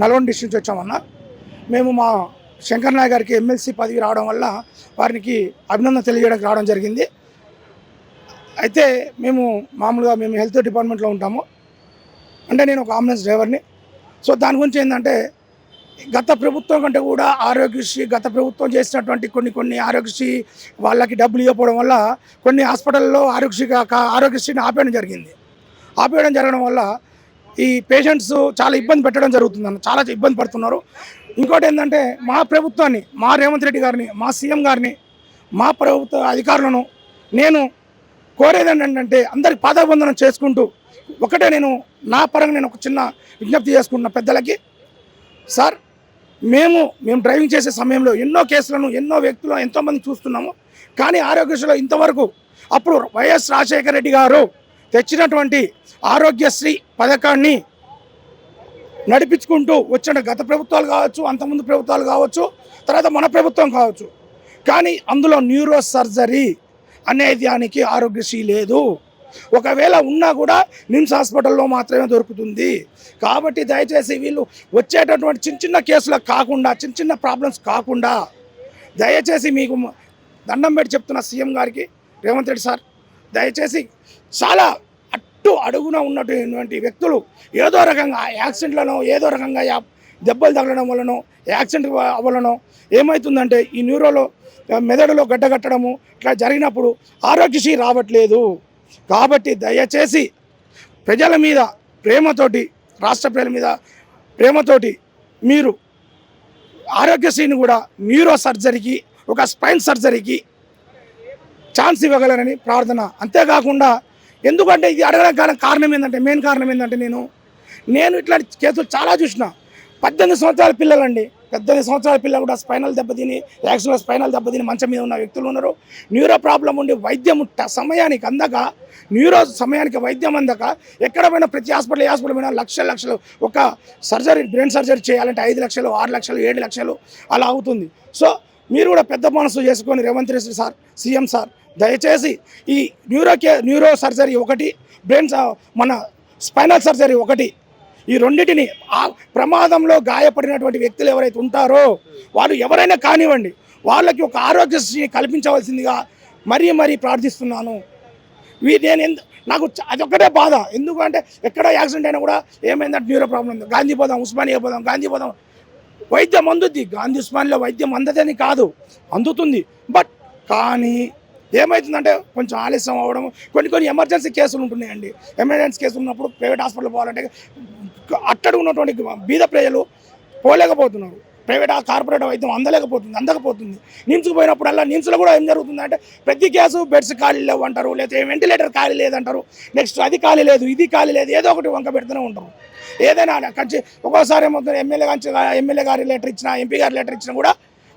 Nalgonda district నుంచి వచ్చామన్న. మేము మా శంకర్ నాయ్ గారికి ఎమ్మెల్సీ పదవి రావడం వల్ల వారికి అభినందన తెలియజేయడానికి రావడం జరిగింది. అయితే మేము మామూలుగా మేము హెల్త్ డిపార్ట్మెంట్లో ఉంటాము. అంటే నేను ఒక అంబులెన్స్ డ్రైవర్ని. సో దాని గురించి ఏంటంటే గత ప్రభుత్వం కంటే కూడా ఆరోగ్యశ్రీ గత ప్రభుత్వం చేసినటువంటి కొన్ని కొన్ని ఆరోగ్యశ్రీ వాళ్ళకి డబ్బులు ఇవ్వకపోవడం వల్ల కొన్ని హాస్పిటల్లో ఆరోగ్యశ్రీ కా- ఆరోగ్యశ్రీని ఆపేయడం జరిగింది. ఆపేయడం జరగడం వల్ల ఈ పేషెంట్స్ చాలా ఇబ్బంది పెట్టడం జరుగుతుంది అన్న చాలా ఇబ్బంది పడుతున్నారు. ఇంకోటి ఏంటంటే మా ప్రభుత్వాన్ని మా రేవంత్ రెడ్డి గారిని మా సీఎం గారిని మా ప్రభుత్వ అధికారులను నేను కోరేది ఏంటంటే అందరికి పాదాబంధనం చేసుకుంటూ ఒకటే నేను నా పరంగా నేను ఒక చిన్న విజ్ఞప్తి చేసుకుంటున్న పెద్దలకి. సార్ మేము మేము డ్రైవింగ్ చేసే సమయంలో ఎన్నో కేసులను ఎన్నో వ్యక్తులను ఎంతోమంది చూస్తున్నాము. కానీ ఆరోగ్యశ్రీలో ఇంతవరకు అప్పుడు వైఎస్ రాజశేఖర రెడ్డి గారు తెచ్చినటువంటి ఆరోగ్యశ్రీ పథకాన్ని నడిపించుకుంటూ వచ్చిన గత ప్రభుత్వాలు కావచ్చు అంతకుముందు ప్రభుత్వాలు కావచ్చు తర్వాత మన ప్రభుత్వం కావచ్చు. కానీ అందులో న్యూరో సర్జరీ అనే దానికి ఆరోగ్యశ్రీ లేదు. ఒకవేళ ఉన్నా కూడా నిమ్స్ హాస్పిటల్లో మాత్రమే దొరుకుతుంది. కాబట్టి దయచేసి వీళ్ళు వచ్చేటటువంటి చిన్న చిన్న కేసులకు కాకుండా చిన్న చిన్న ప్రాబ్లమ్స్ కాకుండా దయచేసి మీకు దండం పెట్టి చెప్తున్న సీఎం గారికి. రేవంత్ రెడ్డి సార్. దయచేసి చాలా అట్టు అడుగున ఉన్నటువంటి వ్యక్తులు ఏదో రకంగా యాక్సిడెంట్లను ఏదో రకంగా దెబ్బలు తగలడం వలనో యాక్సిడెంట్ అవ్వలనో ఏమవుతుందంటే ఈ న్యూరోలో మెదడులో గడ్డగట్టడము ఇట్లా జరిగినప్పుడు ఆరోగ్యశ్రీ రావట్లేదు. కాబట్టి దయచేసి ప్రజల మీద ప్రేమతోటి రాష్ట్ర ప్రజల మీద ప్రేమతోటి మీరు ఆరోగ్యశ్రీని కూడా న్యూరో సర్జరీకి ఒక స్పైన్ సర్జరీకి ఛాన్స్ ఇవ్వగలరని ప్రార్థన. అంతేకాకుండా ఎందుకంటే ఇది అడగడానికి కారణం కారణం ఏంటంటే మెయిన్ కారణం ఏంటంటే నేను నేను ఇట్లాంటి కేసులు చాలా చూసిన. పద్దెనిమిది సంవత్సరాల పిల్లలండి. పద్దెనిమిది సంవత్సరాల పిల్లలు కూడా స్పైనల్ దెబ్బతిని యాక్సిడెంట్ స్పైనల్ దెబ్బతిని మంచం మీద ఉన్న వ్యక్తులు ఉన్నారు. న్యూరో ప్రాబ్లం ఉండి వైద్యం సమయానికి అందక న్యూరో సమయానికి వైద్యం అందక ఎక్కడ పోయినా ప్రతి హాస్పిటల్ ఏ హాస్పిటల్ పోయినా లక్షల లక్షలు ఒక సర్జరీ బ్రెయిన్ సర్జరీ చేయాలంటే ఐదు లక్షలు ఆరు లక్షలు ఏడు లక్షలు అలా అవుతుంది. సో మీరు కూడా పెద్ద మనసు చేసుకొని Revanth Reddy sir CM sir దయచేసి ఈ న్యూరో కే న్యూరో సర్జరీ ఒకటి బ్రెయిన్ మన స్పైనల్ సర్జరీ ఒకటి ఈ రెండింటిని ఆ ప్రమాదంలో గాయపడినటువంటి వ్యక్తులు ఎవరైతే ఉంటారో వాళ్ళు ఎవరైనా కానివ్వండి వాళ్ళకి ఒక ఆరోగ్యశ్రీ కల్పించవలసిందిగా మరీ మరీ ప్రార్థిస్తున్నాను. వీ నేను ఎందు నాకు అదొక్కటే బాధ. ఎందుకంటే ఎక్కడ యాక్సిడెంట్ అయినా కూడా ఏమైందంటే న్యూరో ప్రాబ్లం ఉంది. గాంధీ పోదాం ఉస్మానియా పోదాం గాంధీ పోదాం వైద్యం అందుద్ది. గాంధీ ఉస్మానియాలో వైద్యం అందదని కాదు అందుతుంది. బట్ కానీ ఏమవుతుందంటే కొంచెం ఆలస్యం అవ్వడం కొన్ని కొన్ని ఎమర్జెన్సీ కేసులు ఉంటున్నాయండి. ఎమర్జెన్సీ కేసులు ఉన్నప్పుడు ప్రైవేట్ హాస్పిటల్ పోవాలంటే అట్టడుగున్నటువంటి బీద ప్రజలు పోలేకపోతున్నారు. ప్రైవేట్ కార్పొరేట్ వైద్యం అందలేకపోతుంది అందకపోతుంది. నిమ్స్కి పోయినప్పుడల్లా నిమ్స్లో కూడా ఏం జరుగుతుందంటే ప్రతి కేసు బెడ్స్ ఖాళీ లేవు అంటారు లేకపోతే వెంటిలేటర్ ఖాళీ లేదంటారు నెక్స్ట్ అది ఖాళీ లేదు ఇది ఖాళీ లేదు ఏదో ఒకటి వంక పెడుతూనే ఉంటారు. ఏదైనా కంచి ఒక్కోసారి ఏమవుతుంది ఎమ్మెల్యే కంచి ఎమ్మెల్యే గారి లెటర్ ఇచ్చినా ఎంపీ గారి లెటర్ ఇచ్చినా కూడా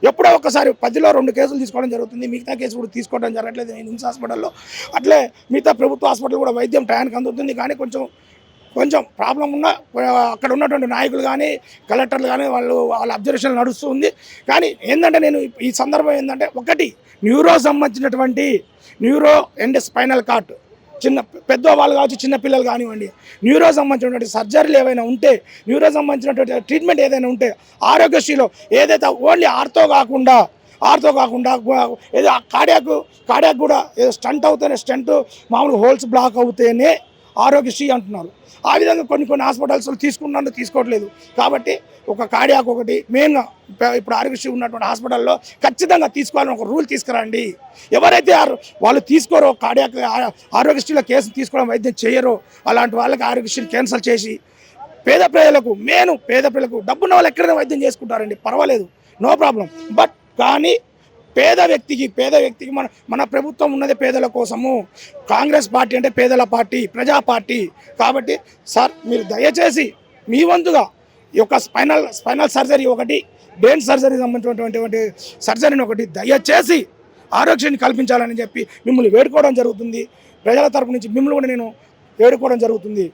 ఎప్పుడో ఒక్కసారి పదిలో రెండు కేసులు తీసుకోవడం జరుగుతుంది. మిగతా కేసు కూడా తీసుకోవడం జరగట్లేదు. నిమ్స్ హాస్పిటల్లో అట్లే మిగతా ప్రభుత్వ హాస్పిటల్ కూడా వైద్యం టయానికి అందుతుంది. కానీ కొంచెం కొంచెం ప్రాబ్లం ఉన్న అక్కడ ఉన్నటువంటి నాయకులు కానీ కలెక్టర్లు కానీ వాళ్ళు వాళ్ళ అబ్జర్వేషన్ నడుస్తుంది కానీ ఏంటంటే నేను ఈ సందర్భం ఏంటంటే ఒకటి న్యూరో సంబంధించినటువంటి న్యూరో అండ్ స్పైనల్ కార్ట్ చిన్న పెద్దవాళ్ళు కావచ్చు చిన్నపిల్లలు కానివ్వండి న్యూరో సంబంధించినటువంటి సర్జరీలు ఏవైనా ఉంటే న్యూరో సంబంధించినటువంటి ట్రీట్మెంట్ ఏదైనా ఉంటే ఆరోగ్యశ్రీలో ఏదైతే ఓన్లీ ఆర్తో కాకుండా ఆర్తో కాకుండా ఏదో కాడియాకు కార్డియాక్ కూడా ఏదో స్టంట్ అవుతేనే స్టంట్ మామూలు హోల్స్ బ్లాక్ అవుతేనే ఆరోగ్యశ్రీ అంటున్నారు. ఆ విధంగా కొన్ని కొన్ని హాస్పిటల్స్ తీసుకున్నాను తీసుకోవట్లేదు. కాబట్టి ఒక కార్డియాక్ ఒకటి మెయిన్గా ఇప్పుడు ఆరోగ్యశ్రీ ఉన్నటువంటి హాస్పిటల్లో ఖచ్చితంగా తీసుకోవాలని ఒక రూల్ తీసుకురండి. ఎవరైతే వాళ్ళు తీసుకోరో కార్డియాక్ ఆరోగ్యశ్రీలో కేసు తీసుకోవడం వైద్యం చేయరో అలాంటి వాళ్ళకి ఆరోగ్యశ్రీని క్యాన్సిల్ చేసి పేద ప్రజలకు మేను పేద ప్రజలకు డబ్బున్న వాళ్ళు ఎక్కడైనా వైద్యం చేసుకుంటారండి. పర్వాలేదు. No problem. బట్ కానీ పేద వ్యక్తికి పేద వ్యక్తికి మన మన ప్రభుత్వం ఉన్నది పేదల కోసము. కాంగ్రెస్ పార్టీ అంటే పేదల పార్టీ ప్రజా పార్టీ. కాబట్టి సార్ మీరు దయచేసి మీ వంతుగా ఈ యొక్క స్పైనల్ స్పైనల్ సర్జరీ ఒకటి బ్రెయిన్ సర్జరీ సంబంధించినటువంటి సర్జరీని ఒకటి దయచేసి ఆరోగ్యాన్ని కల్పించాలని చెప్పి మిమ్మల్ని వేడుకోవడం జరుగుతుంది. ప్రజల తరపు నుంచి మిమ్మల్ని కూడా నేను వేడుకోవడం జరుగుతుంది.